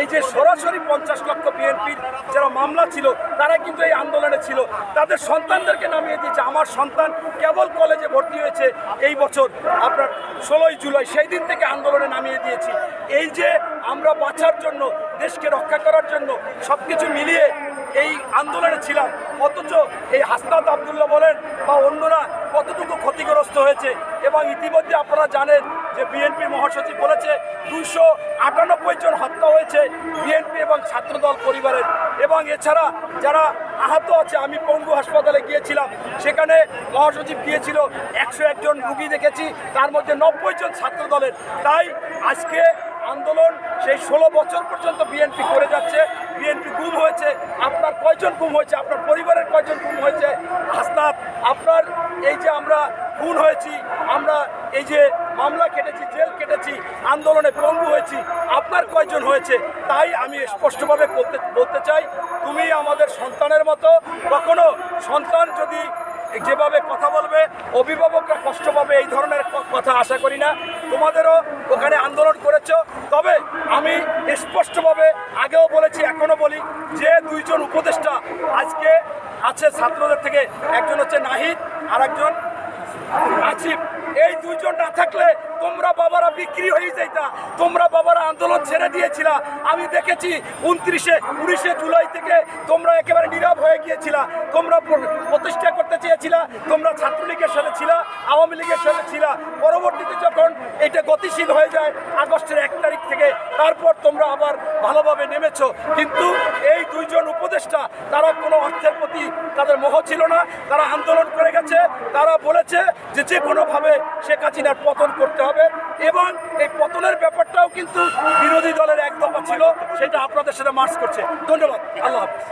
এই যে সরাসরি পঞ্চাশ লক্ষ বিএনপির যারা মামলা ছিল তারা কিন্তু এই আন্দোলনে ছিল। তাদের সন্তানদেরকে নামিয়ে দিয়েছে। আমার সন্তান কেবল কলেজে ভর্তি হয়েছে এই বছর। আপনার ষোলোই জুলাই, সেই দিন থেকে আন্দোলনে নামিয়ে দিয়েছি। এই যে আমরা বাঁচার জন্য, দেশকে রক্ষা করার জন্য সব কিছু মিলিয়ে এই আন্দোলনে ছিলাম, অথচ এই হাসনাত আবদুল্লাহ বলেন বা অন্যরা হয়েছে এবং ইতিমধ্যে আপনারা জানেন যে বিএনপি মহাসচিব বলেছে দুশো আটানব্বই জন হত্যা হয়েছে বিএনপি এবং ছাত্রদল পরিবারের। এবং এছাড়া যারা আহত আছে, আমি পঙ্গু হাসপাতালে গিয়েছিলাম, সেখানে মহাসচিব গিয়েছিল, একশো একজন রুগী দেখেছি, তার মধ্যে নব্বই জন ছাত্রদলের। তাই আজকে আন্দোলন সেই ষোলো বছর পর্যন্ত বিএনপি করে যাচ্ছে, বিএনপি গুম হয়েছে, আপনার কয়জন গুম হয়েছে, আপনার পরিবারের কয়জন গুম হয়েছে হাসনাত আপনার এই যে আমরা খুন হয়েছি, আমরা এই যে মামলা কেটেছি, জেল কেটেছি, আন্দোলনে পঙ্গু হয়েছি, আপনার কয়জন হয়েছে? তাই আমি স্পষ্টভাবে বলতে বলতে চাই, তুমি আমাদের সন্তানের মতো, কখনো সন্তান যদি যেভাবে কথা বলবে, অভিভাবকরা কষ্ট পাবে এই ধরনের কথা আশা করি না। তোমাদেরও ওখানে আন্দোলন করেছ। তবে আমি স্পষ্টভাবে আগেও বলেছি, এখনও বলি যে দুইজন উপদেষ্টা আজকে আছে ছাত্রদের থেকে। একজন হচ্ছে নাহিদ আর একজন আসিফ এই দুজন না থাকলে তোমরা বাবারা বিক্রি হয়ে যাইতা। তোমরা বাবারা আন্দোলন ছেড়ে দিয়েছিলা। আমি দেখেছি উনত্রিশে, উনিশে জুলাই থেকে তোমরা একেবারে নীরব হয়ে গিয়েছিলা। তোমরা প্র- প্রতিষ্ঠা করতে চেয়েছিলা। তোমরা ছাত্রলীগের সাথে ছিলা, আওয়ামী লীগের সাথে ছিলা। পরবর্তীতে যখন এটা গতিশীল হয়ে যায়, আগস্টের এক তারিখ থেকে, তারপর তোমরা ভালোভাবে নেমেছ, কিন্তু এই দুইজন উপদেষ্টা, তারা কোনো অর্থের প্রতি তাদের মোহ ছিল না। তারা আন্দোলন করে গেছে, তারা বলেছে যে যে কোনোভাবে শেখ হাসিনার পতন করতে হবে এবং এই পতনের ব্যাপারটাও কিন্তু বিরোধী দলের এক দফা ছিল, সেটা আপনাদের সাথে মার্চ করছে। ধন্যবাদ। আল্লাহ হাফিজ।